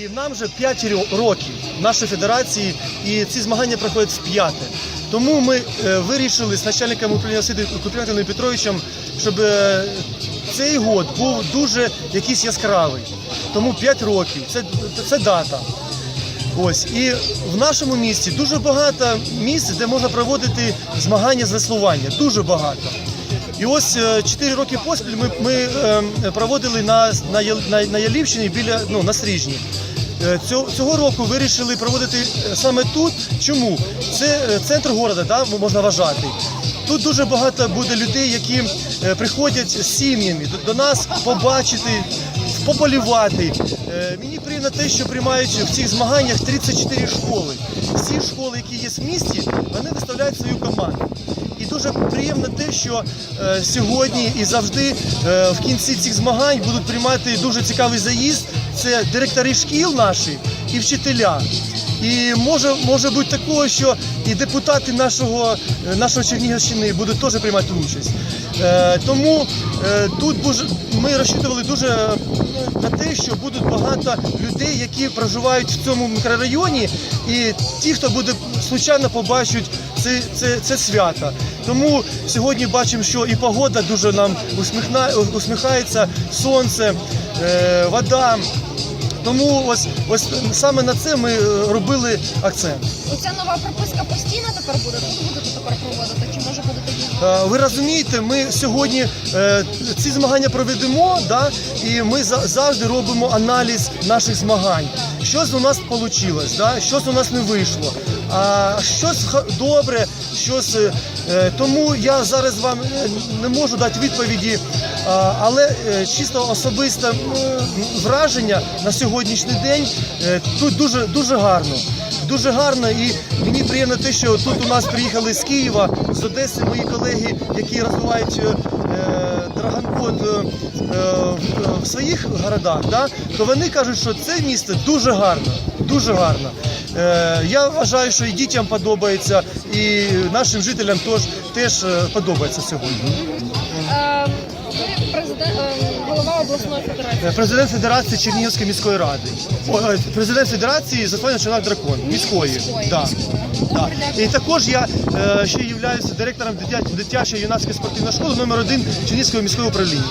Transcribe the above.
І нам вже 5 років нашої федерації, і ці змагання проходять в п'яте. Тому ми е, вирішили з начальником управління освіти Купріятиною Петровичем, щоб е, цей год був дуже якийсь яскравий. Тому 5 років це, це дата. Ось і в нашому місті дуже багато місць, де можна проводити змагання з веслування. Дуже багато. І ось 4 роки поспіль ми, ми е, проводили на, на, на, на Ялівщині біля ну, на Стрижні. Е, Цього, року вирішили проводити е, саме тут. Чому? Це е, центр міста, да, можна вважати. Тут дуже багато буде людей, які е, приходять з сім'ями до, нас побачити, поболівати. Е, Мені приємно те, що приймають в цих змаганнях 34 школи. Всі школи, які є в місті, вони виставляють свою команду. Дуже приємно те, що е, сьогодні і завжди е, в кінці цих змагань будуть приймати дуже цікавий заїзд. Це директори шкіл наші і вчителя. І може, може бути такого, що і депутати нашого, е, нашого Чернігівщини будуть теж приймати участь. Е, тому е, тут ми розчитували дуже е, на те, що будуть багато людей, які проживають в цьому мікрорайоні, і ті, хто буде случайно побачать це, це, це свято. Тому сьогодні бачимо, що і погода дуже нам усміхна, усміхається, сонце, е, вода. Тому ось ось саме на це ми е, робили акцент. Оця нова прописка постійно тепер буде? Тут будете тепер проводити? Ви розумієте, ми сьогодні е, ці змагання проведемо, да, і ми за- завжди робимо аналіз наших змагань. Щось у нас вийшло, да, щось у нас не вийшло. А щось добре, щось. е, е, тому я зараз вам е, не можу дати відповіді, але е, чисто особисте враження на сьогоднішній день е, тут дуже дуже гарно. Дуже гарно і мені приємно те, що тут у нас приїхали з Києва, з Одеси мої колеги, які розвивають е, драгонбот е, в- своїх городах, да, то вони кажуть, що це місто дуже гарно, дуже гарно. Е, я вважаю, що і дітям подобається, і нашим жителям теж, теж е, подобається сьогодні. Е, президент, е, обласної федерації. Е, Президент Федерації Чернігівської міської ради. О, е, Президент Федерації Заслання Чоловік Дракон міської. Міської, Да. міської. Да. І також я е, ще являюся директором дитя- дитячої юнацької спортивної школи номер 1 Чернігівського міського управління.